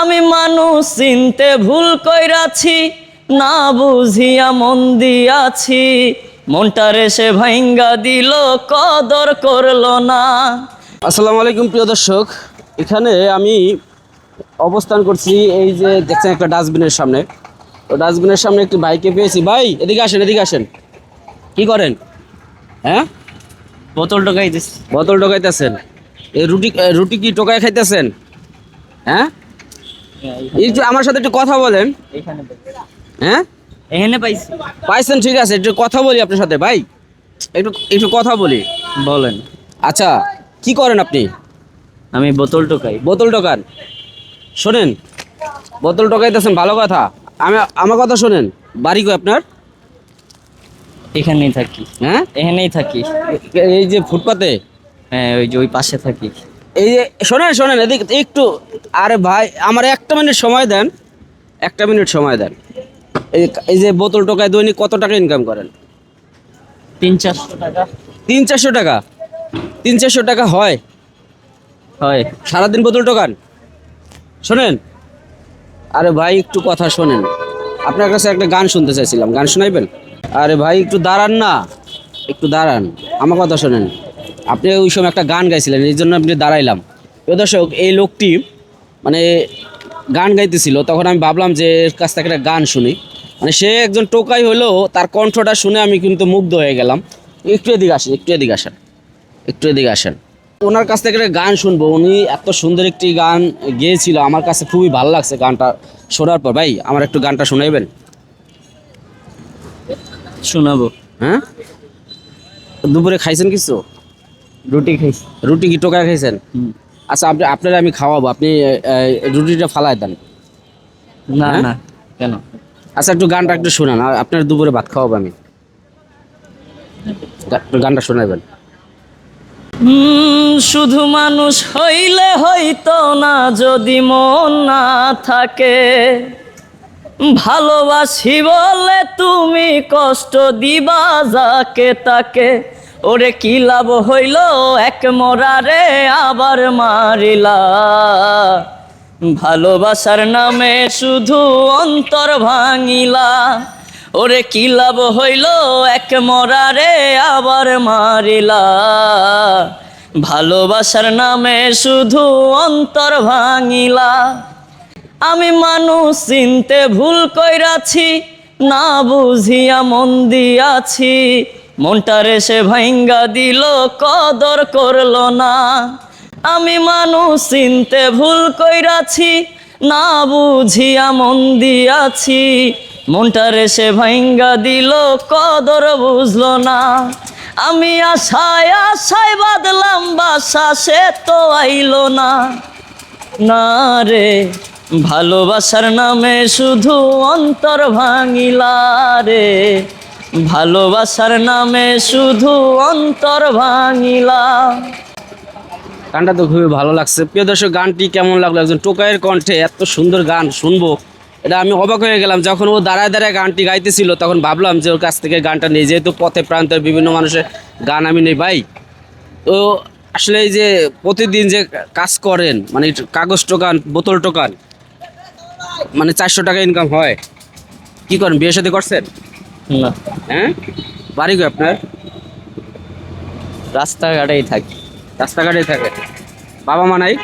আমি মানুষ চিনতে ভুল কইরাছি না বুঝিয়া মন দিয়াছি। মনটারে সে ভাইঙ্গা দিল কদর করল না। আসসালামু আলাইকুম প্রিয় দর্শক এখানে আমি অবস্থান করছি এই যে দেখছেন একটা ডাস্টবিনের সামনে। তো ডাস্টবিনের সামনে একটি বাইকে পেয়েছি। ভাই এদিকে আসেন এদিকে আসেন। কি করেন? হ্যাঁ? বোতল টোকাই দিস বোতল টোকাইতেছেন এই রুটি রুটি কি টোকাই খাইতেছেন? হ্যাঁ? একটু আমার সাথে একটু কথা বলেন। এখানে হ্যাঁ? এখানে পাইছি। পাইছেন ঠিক আছে। একটু কথা বলি আপনার সাথে ভাই। একটু একটু কথা বলি। বলেন। আচ্ছা কি করেন আপনি? আমি বোতল টোকাই। বোতল টোকান। শোনেন বোতল টোকাইতেছেন ভালো কথা। আমি আমার কথা শোনেন। বাড়ি কই আপনার? এখানেই থাকি। হ্যাঁ? এখানেই থাকি। এই যে ফুটপাতে? হ্যাঁ ওই যে ওই পাশে থাকি। এই যে শোনেন শোনেন এদিক একটু আরে ভাই আমার একটা মিনিট সময় দেন একটা মিনিট সময় দেন। এই এই যে বোতল টোকায় দৈনিক কত টাকা ইনকাম করেন? তিন চারশো টাকা। তিন চারশো টাকা? তিন চারশো টাকা হয়? হয়। সারাদিন বোতল টোকান? শোনেন আরে ভাই একটু কথা শোনেন। আপনার কাছে একটা গান শুনতে চাইছিলাম গান শোনাইবেন? আরে ভাই একটু দাঁড়ান না। একটু দাঁড়ান আমার কথা শোনেন। আপনি ওই সময় একটা গান গাইছিলেন এই জন্য আপনি দাঁড়াইলাম। প্রিয় দর্শক এই লোকটি মানে গান গাইতেছিল তখন আমি ভাবলাম যে এর কাছ থেকে একটা গান শুনি। মানে সে একজন টোকাই হলেও তার কণ্ঠটা শুনে আমি কিন্তু মুগ্ধ হয়ে গেলাম। একটু এদিকে আসেন একটু এদিকে আসেন একটু এদিকে আসেন। ওনার কাছ থেকে একটা গান শুনব। উনি এত সুন্দর একটি গান গেয়েছিল আমার কাছে খুবই ভালো লাগছে গানটা শোনার পর। ভাই আমার একটু গানটা শোনাইবেন? শোনাবো। হ্যাঁ? দুপুরে খাইছেন কিছু? রুটি খাইছি। রুটি কি টোকা খাইছেন? আচ্ছা আপনি আপনারা আমি খাওয়াবো। আপনি রুটিটা ফালাই দেন। না হ্যাঁ? না কেন? আচ্ছা একটু গানটা একটু শোনান। আর আপনার দুপুরে ভাত খাওয়াবো আমি। একটু গানটা শোনাবেন। হুম, শুধু মানুষ হইলে হইতো না যদি মন না থাকে। ভালোবাসি বলে তুমি কষ্ট দিবা যাকে তাকে। ওরে কি লাভ হইল? এক মরারে আবার মারিলা। ভালোবাসার নামে শুধু অন্তর ভাঙিলা। ওরে কি লাভ হইল? এক মরারে আবার মারিলা। ভালোবাসার নামে শুধু অন্তর ভাঙিলা। আমি মানুষ চিনতে ভুল কইরাছি, না বুঝিয়া মন দিয়াছি। মনটারে সে ভাঙ্গা দিল, কদর করল না। আমি মানুষ চিনতে ভুল কইরাছি, না বুঝিয়া মন দিয়াছি। মনটারে সে ভাঙ্গা দিল, কদর বুঝলো না। আমি আশায় আশায় বাদলাম, বাসা সে তো আইলো না। না রে, ভালোবাসার নামে শুধু অন্তর ভাঙিলা রে। ভালোবাসার নামে শুধু অন্তর ভাঙিলা। গানটা তো খুবই ভালো লাগছে। প্রিয় দর্শক, গানটি কেমন লাগল একজন টোকাইয়ের কণ্ঠে এত সুন্দর গান শুনব, এটা আমি অবাক হয়ে গেলাম। যখন ও দাঁড়ায় দাঁড়ায় গানটি গাইতেছিল, তখন ভাবলাম যে ওর কাছ থেকে গানটা নেই। যেহেতু পথে প্রান্তের বিভিন্ন মানুষের গান আমি নেই ভাই। তো আসলে এই যে প্রতিদিন যে কাজ করেন মানে কাগজ টোকান, বোতল টোকান মানে চারশো টাকা ইনকাম হয়। কি করেন বিয়ে সাথে করছেন? না। হ্যাঁ? বাড়ি কই আপনার? রাস্তাঘাটেই থাকি। রাস্তাঘাটে থাকে। বাবা মা নাই?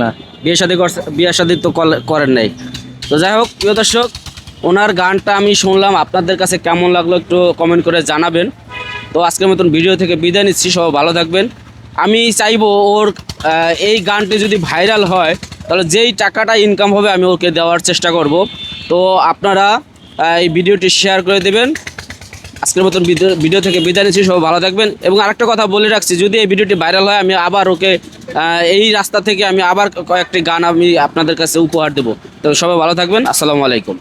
না। বিয়ে শাদী করছে বিয়ে শাদী তো করেন নাই। তো যাই হোক প্রিয় দর্শক ওনার গানটা আমি শুনলাম। আপনাদের কাছে কেমন লাগল একটু কমেন্ট করে জানাবেন। তো আজকের মতন ভিডিও থেকে বিদায় নিচ্ছি। সব ভালো থাকবেন। আমি চাইব ওর এই গানটি যদি ভাইরাল হয় তাহলে যেই টাকাটা ইনকাম হবে আমি ওকে দেওয়ার চেষ্টা করব। তো আপনারা এই ভিডিওটি শেয়ার করে দেবেন। আজকের মতন ভিডিও থেকে বিদায় নিচ্ছি, সবাই ভালো থাকবেন। এবং আরেকটা কথা বলে রাখছি, যদি এই ভিডিওটি ভাইরাল হয়, আমি আবার ওকে এই রাস্তা থেকে আমি আবার কয়েকটি গান আমি আপনাদের কাছে উপহার দেবো। তো সবাই ভালো থাকবেন, আসসালামু আলাইকুম।